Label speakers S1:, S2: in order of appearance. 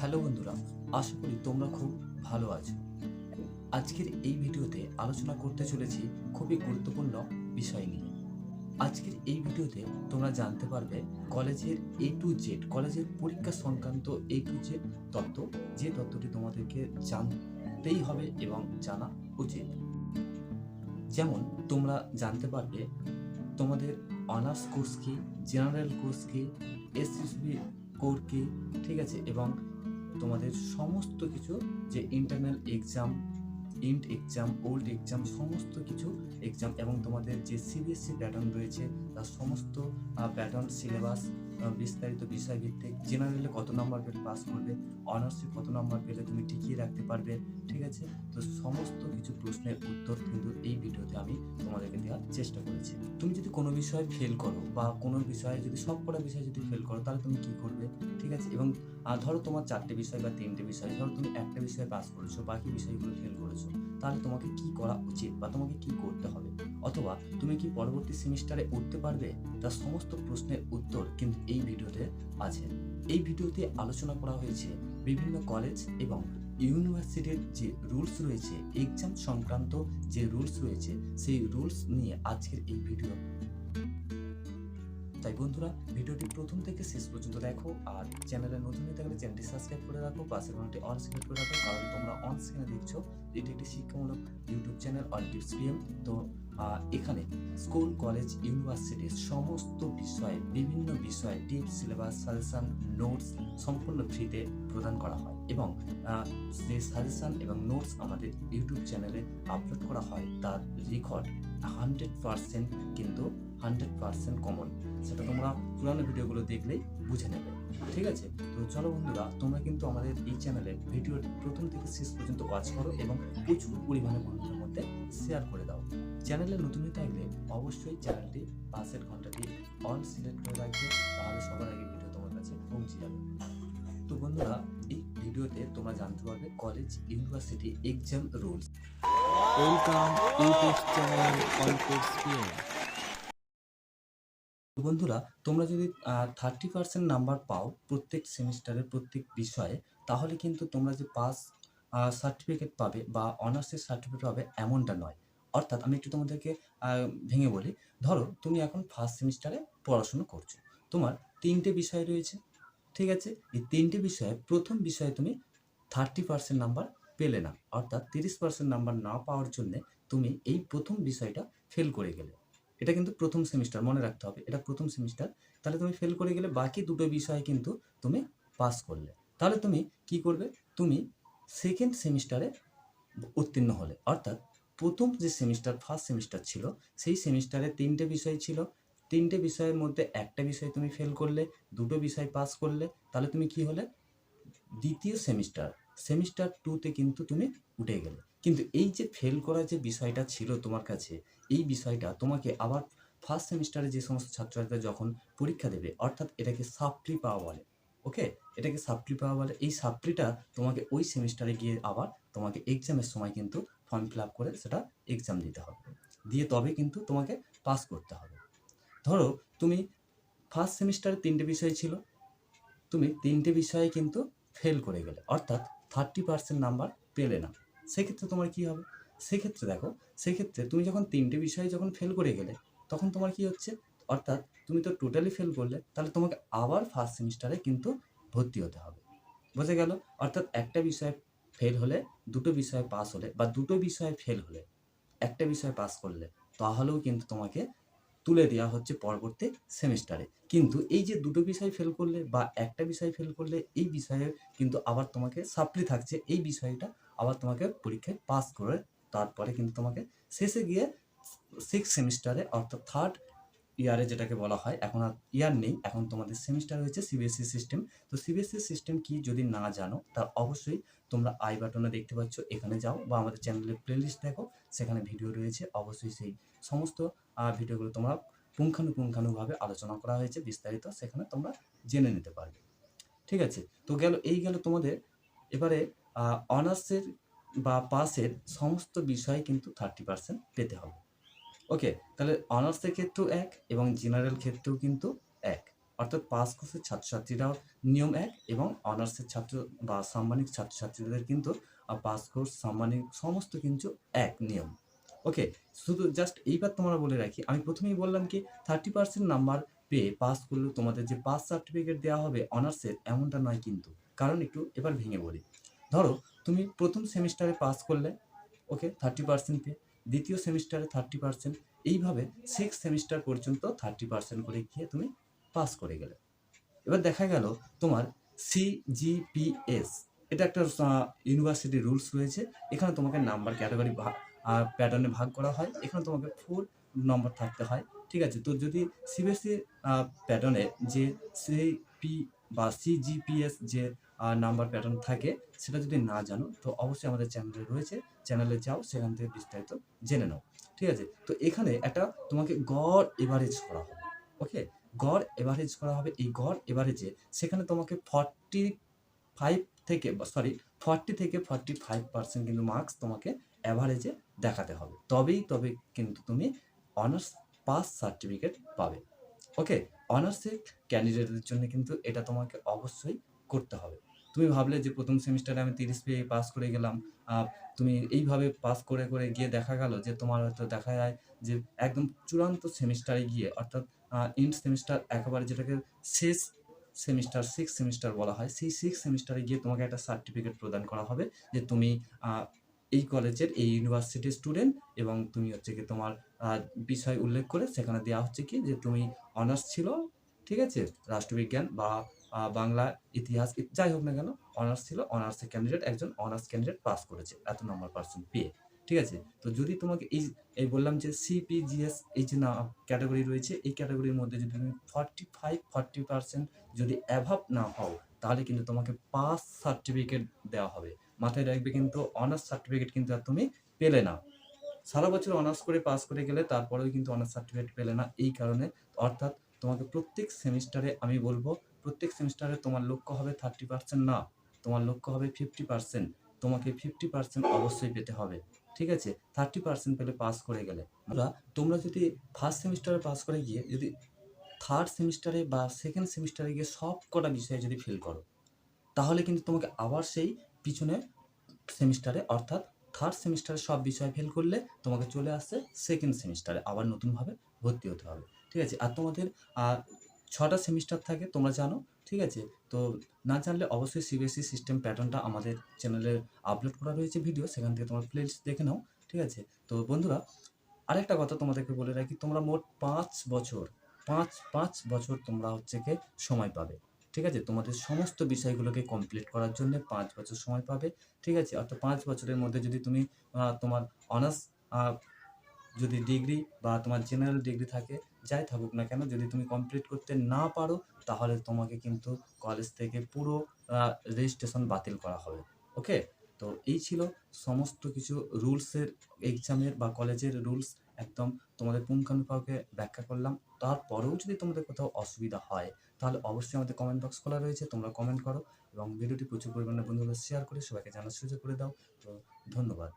S1: Hello বন্ধুরা, আশা করি তোমরা খুব ভালো আছো। আজকের এই ভিডিওতে আলোচনা করতে চলেছি খুবই গুরুত্বপূর্ণ বিষয় নিয়ে। আজকের এই ভিডিওতে তোমরা জানতে পারবে কলেজের এ টু জেড কলেজের পরীক্ষা সংক্রান্ত এ টু জেড তত্ত্ব, যে তত্ত্বটি তোমাদেরকে জানতেই হবে এবং জানা উচিত। যেমন তোমরা জানতে পারবে তোমাদের অনার্স কোর্স কি, জেনারেল কোর্স কি এসএসবি কোর কি, ঠিক আছে? এবং তোমাদের সমস্ত কিছু যে internal exam int exam old exam সমস্ত কিছু এক্সাম এবং তোমাদের যে সিবিএসসি প্যাটার্ন রয়েছে, তার সমস্ত প্যাটার্ন সিলেবাস বিস্তারিত বিষয়ভিত্তিক জেনারেলে কত নাম্বার পেলে পাস করবে অনার্সে কত নাম্বার পেলে তুমি টিকিয়ে রাখতে পারবে, ঠিক আছে? তো সমস্ত কিছু প্রশ্নের উত্তর কিন্তু এই ভিডিওতে আমি তোমাদেরকে দেওয়ার চেষ্টা করেছি। তুমি যদি কোনো বিষয়ে ফেল করো বা কোনো বিষয়ে যদি সব কটা বিষয়ে যদি ফেল করো, তাহলে তুমি কি করবে, ঠিক আছে? এবং ধরো তোমার চারটে বিষয় বা তিনটে বিষয়, ধরো তুমি একটা বিষয়ে পাস করেছ, বাকি বিষয়গুলো ফেল করেছ, তাহলে তোমাকে কি করা উচিত বা তোমাকে কি করতে হবে? অথবা তুমি কি পরবর্তী সেমিস্টারে উঠতে পারবে? তার সমস্ত প্রশ্নের উত্তর কিন্তু এই ভিডিওতে আছে। এই ভিডিওতে আলোচনা করা হয়েছে বিভিন্ন কলেজ এবং ইউনিভার্সিটির যে রুলস রয়েছে এক্সাম সংক্রান্ত যে রুলস রয়েছে, সেই রুলস নিয়ে আজকের এই ভিডিও তাই বন্ধুরা, ভিডিওটি প্রথম থেকে শেষ পর্যন্ত দেখো আর চ্যানেলে নতুন হয়ে থাকলে চ্যানেলটি সাবস্ক্রাইব করে রাখো, পাশের ঘন্টি অল সিলেক্ট করে রাখো, কারণ তোমরা অন স্ক্রিনে দেখছ, এটি একটি শিক্ষামূলক YouTube channel all tips PM তো এখানে স্কুল, কলেজ ইউনিভার্সিটির সমস্ত বিষয়ে, বিভিন্ন বিষয়ে টিপস সিলেবাস, সাজেশন, নোটস সম্পূর্ণ ফ্রিতে প্রদান করা হয় এবং যে সাজেশন এবং নোটস আমাদের ইউটিউব চ্যানেলে আপলোড করা হয়, তার রেকর্ড হান্ড্রেড পার্সেন্ট কিন্তু হান্ড্রেড পার্সেন্ট কমন। সেটা তোমরা পুরানো ভিডিওগুলো দেখলেই বুঝে নেবে। ঠিক আছে? তো চলো বন্ধুরা, তোমরা কিন্তু আমাদের এই চ্যানেলে ভিডিও প্রথম থেকে শেষ পর্যন্ত ওয়াচ করো এবং প্রচুর পরিমাণে বন্ধুদের মধ্যে শেয়ার করে দাও। চ্যানেলে নতুন হয়ে থাকলে অবশ্যই চ্যানেলটি পাশের ঘন্টাটি অল সিলেক্ট করে রাখবে তাহলে সবার আগে ভিডিও তোমার কাছে পৌঁছে যাবে। তো বন্ধুরা এই ভিডিওতে তোমরা জানতে পারবে college university exam rules
S2: welcome YouTube channel
S1: বন্ধুরা তোমরা যদি থার্টি পার্সেন্ট নাম্বার পাও প্রত্যেক সেমিস্টারের প্রত্যেক বিষয়ে তাহলে কিন্তু তোমরা যে পাস সার্টিফিকেট পাবে বা অনার্সের সার্টিফিকেট পাবে এমনটা নয়। অর্থাৎ আমি একটু তোমাদেরকে ভেঙে বলি। ধরো, তুমি এখন ফার্স্ট সেমিস্টারে পড়াশুনো করছ। তোমার তিনটে বিষয় রয়েছে, ঠিক আছে? এই তিনটে বিষয়ে প্রথম বিষয়ে তুমি থার্টি পার্সেন্ট নাম্বার পেলে না। অর্থাৎ তিরিশ পার্সেন্ট নাম্বার না পাওয়ার জন্যে তুমি এই প্রথম বিষয়টা ফেল করে গেলে। এটা কিন্তু প্রথম সেমিস্টার মনে রাখতে হবে, এটা প্রথম সেমিস্টার তাহলে তুমি ফেল করে গেলে বাকি দুটো বিষয় কিন্তু তুমি পাস করলে। তাহলে তুমি কি করবে? তুমি সেকেন্ড সেমিস্টারে উত্তীর্ণ হলে। অর্থাৎ প্রথম যে সেমিস্টার ফার্স্ট সেমিস্টার ছিল, সেই সেমিস্টারে তিনটে বিষয় ছিল। তিনটে বিষয়ের মধ্যে একটা বিষয় তুমি ফেল করলে, দুটো বিষয় পাস করলে, তাহলে তুমি কি হলে? দ্বিতীয় সেমিস্টার সেমিস্টার টুতে কিন্তু তুমি উঠে গেলে। কিন্তু এই যে ফেল করা যে বিষয়টা ছিল তোমার কাছে, এই বিষয়টা তোমাকে আবার ফার্স্ট সেমিস্টারে যে সমস্ত ছাত্রছাত্রীরা যখন পরীক্ষা দেবে, অর্থাৎ এটাকে সাপ্লি পাওয়া বলে ওকে এটাকে সাপ্লি পাওয়া বলে। এই সাপ্লিটা তোমাকে ওই সেমিস্টারে গিয়ে আবার তোমাকে এক্সামের সময় কিন্তু ফর্ম ফিল আপ করে সেটা এক্সাম দিতে হবে। দিয়ে তবে কিন্তু তোমাকে পাস করতে হবে। ধরো তুমি ফার্স্ট সেমিস্টারে তিনটে বিষয় ছিল, তুমি তিনটে বিষয়ে কিন্তু ফেল করে গেলে, অর্থাৎ থার্টি পার্সেন্ট নাম্বার পেলে না। সেক্ষেত্রে তোমার কি হবে? সেক্ষেত্রে দেখো, সেক্ষেত্রে তুমি যখন তিনটে বিষয়ে যখন ফেল করে গেলে, তখন তোমার কি হচ্ছে? অর্থাৎ তুমি তো টোটালি ফেল করলে, তাহলে তোমাকে আবার ফার্স্ট সেমিস্টারে কিন্তু ভর্তি হতে হবে। বোঝা গেল? অর্থাৎ একটা বিষয়ে ফেল হলে দুটো বিষয়ে পাস হলে বা দুটো বিষয়ে ফেল হলে, একটা বিষয়ে পাস করলে, তাহলেও কিন্তু তোমাকে তুলে দেওয়া হচ্ছে পরবর্তী সেমিস্টারে কিন্তু এই যে দুটো বিষয় ফেল করলে বা একটা বিষয় ফেল করলে, এই বিষয়ে কিন্তু আবার তোমাকে সাপ্লি থাকছে। এই বিষয়টা আবার তোমাকে পরীক্ষায় পাস করে তারপরে কিন্তু তোমাকে শেষে গিয়ে সিক্স সেমিস্টারে অর্থাৎ থার্ড ইয়ারে যেটাকে বলা হয়, এখন আর ইয়ার নেই, এখন তোমাদের সেমিস্টার হয়েছে সিবিএসসি সিস্টেম তো সিবিএসসি সিস্টেম কি যদি না জানো, তা অবশ্যই তোমরা আই বাটনে দেখতে পাচ্ছ, এখানে যাও বা আমাদের চ্যানেলের প্লেলিস্ট দেখো, সেখানে ভিডিও রয়েছে, অবশ্যই সেই সমস্ত ভিডিওগুলো তোমরা পুঙ্খানুপুঙ্খানুভাবে আলোচনা করা হয়েছে, বিস্তারিত সেখানে তোমরা জেনে নিতে পারবে। ঠিক আছে? তো গেল, এই গেল তোমাদের, এবারে অনার্সের বা পাসের সমস্ত বিষয় কিন্তু থার্টি পার্সেন্ট পেতে হবে। ওকে তাহলে অনার্সের ক্ষেত্রেও এক এবং জেনারেল ক্ষেত্রেও কিন্তু এক। অর্থাৎ পাস কোর্সের ছাত্রছাত্রীরাও নিয়ম এক এবং অনার্সের ছাত্র বা সাম্মানিক ছাত্রছাত্রীদের কিন্তু পাস কোর্স সাম্মানিক সমস্ত কিন্তু এক নিয়ম। ওকে শুধু জাস্ট এইবার তোমরা বলে রাখি, আমি প্রথমেই বললাম কি থার্টি পার্সেন্ট নাম্বার পেয়ে পাস করলেও তোমাদের যে পাস সার্টিফিকেট দেওয়া হবে অনার্সের এমনটা নয় কিন্তু। কারণ একটু এবার ভেঙে বলি ধরো, তুমি প্রথম সেমিস্টারে পাস করলে ওকে থার্টি পার্সেন্ট পেয়ে। দ্বিতীয় সেমিস্টারে থার্টি পার্সেন্ট এইভাবে সিক্স সেমিস্টার পর্যন্ত থার্টি পার্সেন্ট করে গিয়ে তুমি পাস করে গেলে। এবার দেখা গেল তোমার সিজিপিএস এটা একটা ইউনিভার্সিটি রুলস রয়েছে, এখানে তোমাকে নাম্বার ক্যাটাগরি ভাগ প্যাটার্নে ভাগ করা হয়, এখানে তোমাকে ফোর নম্বর থাকতে হয়, ঠিক আছে? তো যদি সিবিএসসি প্যাটার্নে যে সিপি বা সিজিপিএস যে নাম্বার প্যাটার্ন থাকে, সেটা যদি না জানো, তো অবশ্যই আমাদের চ্যানেলে রয়েছে। চ্যানেলে যাও, সেখান থেকে বিস্তারিত জেনে নাও। ঠিক আছে? তো এখানে একটা তোমাকে গড় এভারেজ করা হবে। ওকে? গড় এভারেজ করা হবে। এই গড় এভারেজে সেখানে তোমাকে ফর্টি ফাইভ থেকে সরি ফর্টি থেকে ফর্টি ফাইভ পার্সেন্ট কিন্তু মার্কস তোমাকে অ্যাভারেজে দেখাতে হবে। তবেই তবে কিন্তু তুমি অনার্স পাস সার্টিফিকেট পাবে। ওকে? অনার্সের ক্যান্ডিডেটদের জন্য কিন্তু এটা তোমাকে অবশ্যই করতে হবে। তুমি ভাবলে যে প্রথম সেমিস্টারে আমি তিরিশ পেয়ে পাস করে গেলাম তুমি এইভাবে পাস করে করে গিয়ে দেখা গেল যে তোমার হয়তো দেখা যায় যে একদম চূড়ান্ত সেমিস্টারে গিয়ে, অর্থাৎ ইন্ড সেমিস্টার একেবারে যেটাকে শেষ সেমিস্টার সিক্স সেমিস্টার বলা হয়, সেই সিক্স সেমিস্টারে গিয়ে তোমাকে একটা সার্টিফিকেট প্রদান করা হবে যে তুমি এই কলেজের এই ইউনিভার্সিটির স্টুডেন্ট এবং তুমি হচ্ছে কি তোমার বিষয় উল্লেখ করে সেখানে দেওয়া হচ্ছে কি যে তুমি অনার্স ছিল, ঠিক আছে? রাষ্ট্রবিজ্ঞান বা বাংলা, ইতিহাস যাই হোক না কেন অনার্স ছিল অনার্সের ক্যান্ডিডেট একজন অনার্স ক্যান্ডিডেট পাস করেছে, এত নম্বর পার্সেন্ট পেয়ে, ঠিক আছে? তো যদি তোমাকে এই এই বললাম যে সিপিজিএস এই যে না ক্যাটাগরি রয়েছে, এই ক্যাটাগরির মধ্যে যদি তুমি ফর্টি ফাইভ ফর্টি পার্সেন্ট যদি অ্যাভাব না হও, তাহলে কিন্তু তোমাকে পাস সার্টিফিকেট দেওয়া হবে। মাথায় রাখবে কিন্তু অনার্স সার্টিফিকেট কিন্তু আর তুমি পেলে না। সারা বছর অনার্স করে পাস করে গেলে তারপরেও কিন্তু অনার্স সার্টিফিকেট পেলে না, এই কারণে অর্থাৎ তোমাকে প্রত্যেক সেমিস্টারে আমি বলব, প্রত্যেক সেমিস্টারে তোমার লক্ষ্য হবে থার্টি পার্সেন্ট না, তোমার লক্ষ্য হবে ফিফটি পার্সেন্ট তোমাকে ফিফটি পার্সেন্ট অবশ্যই পেতে হবে, ঠিক আছে? থার্টি পার্সেন্ট পেলে পাস করে গেলে। আমরা, তোমরা যদি ফার্স্ট সেমিস্টারে পাস করে গিয়ে যদি থার্ড সেমিস্টারে বা সেকেন্ড সেমিস্টারে গিয়ে সব কটা বিষয়ে যদি ফেল করো, তাহলে কিন্তু তোমাকে আবার সেই পিছনে সেমিস্টারে, অর্থাৎ থার্ড সেমিস্টারে সব বিষয় ফেল করলে তোমাকে চলে আসছে সেকেন্ড সেমিস্টারে আবার নতুনভাবে ভর্তি হতে হবে। ঠিক আছে? আর তোমাদের ছটা সেমিস্টার থাকে, তোমরা জানো, ঠিক আছে? তো না জানলে অবশ্যই সিবিএসসি সিস্টেম প্যাটার্নটা আমাদের চ্যানেলে আপলোড করা রয়েছে ভিডিও সেখান থেকে তোমার প্লেলিস্ট দেখে নাও, ঠিক আছে? তো বন্ধুরা, আরেকটা কথা তোমাদেরকে বলে রাখি, তোমরা মোট পাঁচ বছর, পাঁচ পাঁচ বছর তোমরা হচ্ছে কি সময় পাবে। ঠিক আছে? তোমাদের সমস্ত বিষয়গুলোকে কমপ্লিট করার জন্য পাঁচ বছর সময় পাবে, ঠিক আছে? অর্থাৎ পাঁচ বছরের মধ্যে যদি তুমি তোমার অনার্স যদি ডিগ্রি বা তোমার জেনারেল ডিগ্রি থাকে, যাই থাকুক না কেন, যদি তুমি কমপ্লিট করতে না পারো, তাহলে তোমাকে কিন্তু কলেজ থেকে পুরো রেজিস্ট্রেশন বাতিল করা হবে ওকে তো এই ছিল সমস্ত কিছু রুলসের এক্সামের বা কলেজের রুলস একদম তোমাদের পুঙ্খানুপুঙ্খে ব্যাখ্যা করলাম। তারপরেও যদি তোমাদের কোথাও অসুবিধা হয় তাহলে অবশ্যই আমাদের কমেন্ট বক্স খোলা রয়েছে, তোমরা কমেন্ট করো এবং ভিডিওটি প্রচুর পরিমাণে বন্ধুদের শেয়ার করে সবাইকে জানার সুযোগ করে দাও। তো ধন্যবাদ।